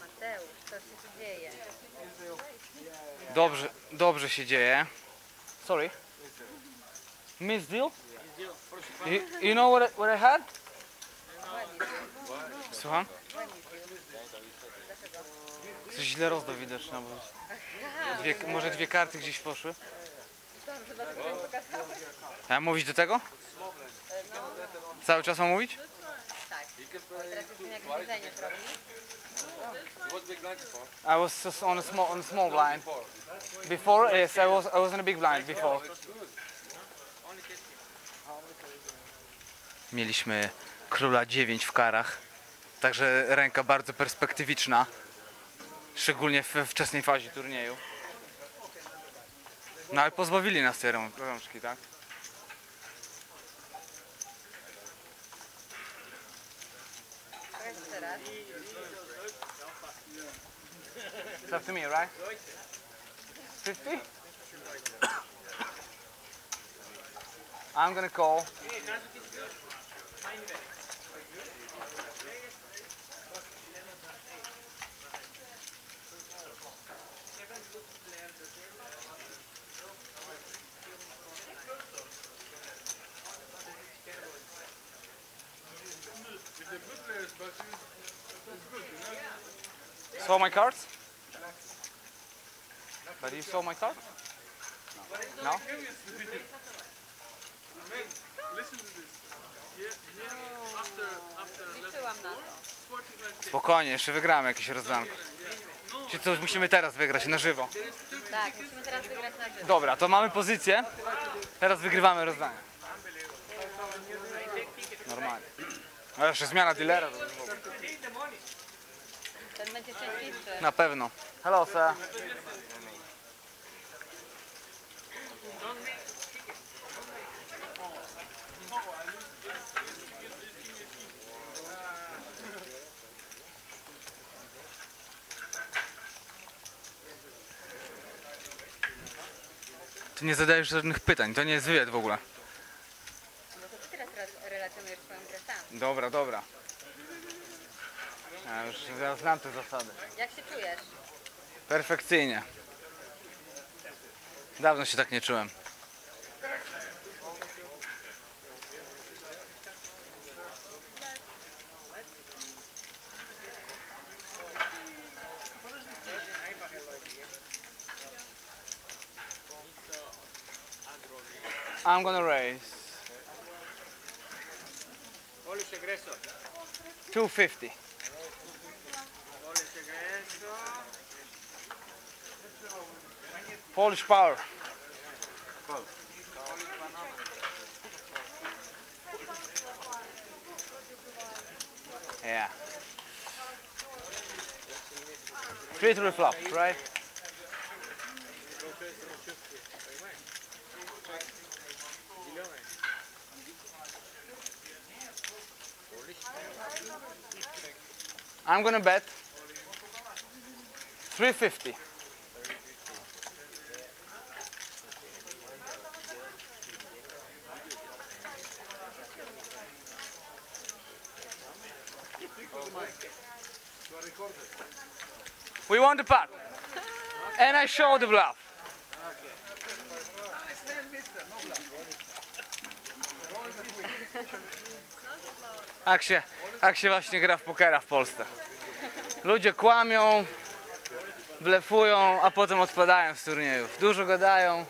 Mateusz, co się dzieje? Dobrze, dobrze się dzieje. Sorry. Miss deal? You, you know what, I- what I had? Słucham? Coś źle rozdał widoczne, bo dwie, może dwie karty gdzieś poszły. A mam mówić do tego? Cały czas mam mówić? Zrobi. I was just on a small on a small blind. Before, yes, I was I was in a big blind before. Mieliśmy króla 9 w karach, także ręka bardzo perspektywiczna, szczególnie we wczesnej fazie turnieju. No ale pozbawili nas tej rą- rączki, tak? It's up to me, right? 50? I'm gonna call. Saw my cards? But you saw my card? No? no? Spokojnie, jeszcze wygramy jakieś rozdranko. Czy to musimy teraz wygrać na żywo? Tak, musimy teraz wygrać na żywo. Dobra, to mamy pozycję. Teraz wygrywamy rozdanie. Normalnie. A jeszcze zmiana dealera. to. Ten będzie szczęśliwszy. Na pewno. Hello, sir. Ty nie zadajesz żadnych pytań, to nie jest wywiad w ogóle. No to ty teraz re- relacjonujesz swoją grę sam. Dobra, dobra. Ja już ja znam te zasady. Jak się czujesz? Perfekcyjnie. Dawno się tak nie czułem. I'm gonna raise Polish aggressor. 250. Polish. Polish power. Yeah. Three three flop, right? I'm gonna bet 350. We won the pot. And I show the bluff. Tak się, tak się właśnie gra w pokera w Polsce. Ludzie kłamią, blefują, a potem odpadają z turniejów. Dużo gadają.